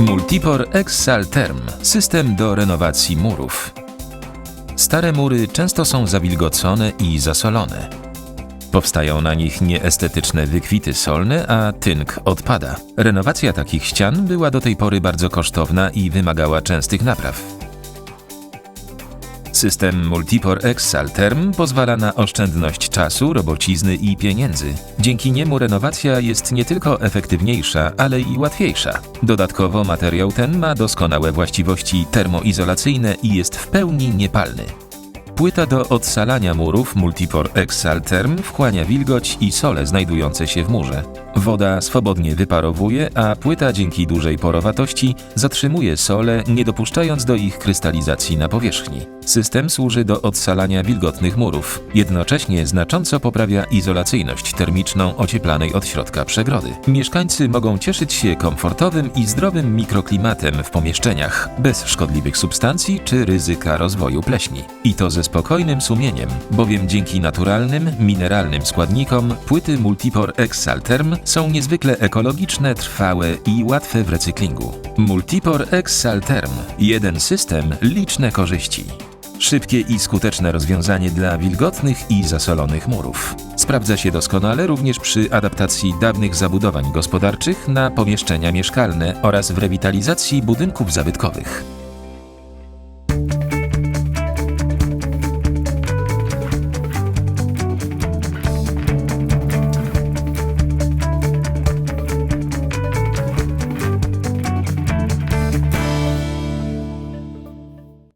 Multipor Exalterm system do renowacji murów. Stare mury często są zawilgocone i zasolone. Powstają na nich nieestetyczne wykwity solne, a tynk odpada. Renowacja takich ścian była do tej pory bardzo kosztowna i wymagała częstych napraw. System Multipor Exalterm pozwala na oszczędność czasu, robocizny i pieniędzy. Dzięki niemu renowacja jest nie tylko efektywniejsza, ale i łatwiejsza. Dodatkowo materiał ten ma doskonałe właściwości termoizolacyjne i jest w pełni niepalny. Płyta do odsalania murów Multipor Exalterm wchłania wilgoć i sole znajdujące się w murze. Woda swobodnie wyparowuje, a płyta dzięki dużej porowatości zatrzymuje sole, nie dopuszczając do ich krystalizacji na powierzchni. System służy do odsalania wilgotnych murów. Jednocześnie znacząco poprawia izolacyjność termiczną ocieplanej od środka przegrody. Mieszkańcy mogą cieszyć się komfortowym i zdrowym mikroklimatem w pomieszczeniach, bez szkodliwych substancji czy ryzyka rozwoju pleśni. I to ze spokojnym sumieniem, bowiem dzięki naturalnym, mineralnym składnikom płyty Multipor Exalterm są niezwykle ekologiczne, trwałe i łatwe w recyklingu. Multipor Exalterm. Jeden system, liczne korzyści. Szybkie i skuteczne rozwiązanie dla wilgotnych i zasolonych murów. Sprawdza się doskonale również przy adaptacji dawnych zabudowań gospodarczych na pomieszczenia mieszkalne oraz w rewitalizacji budynków zabytkowych.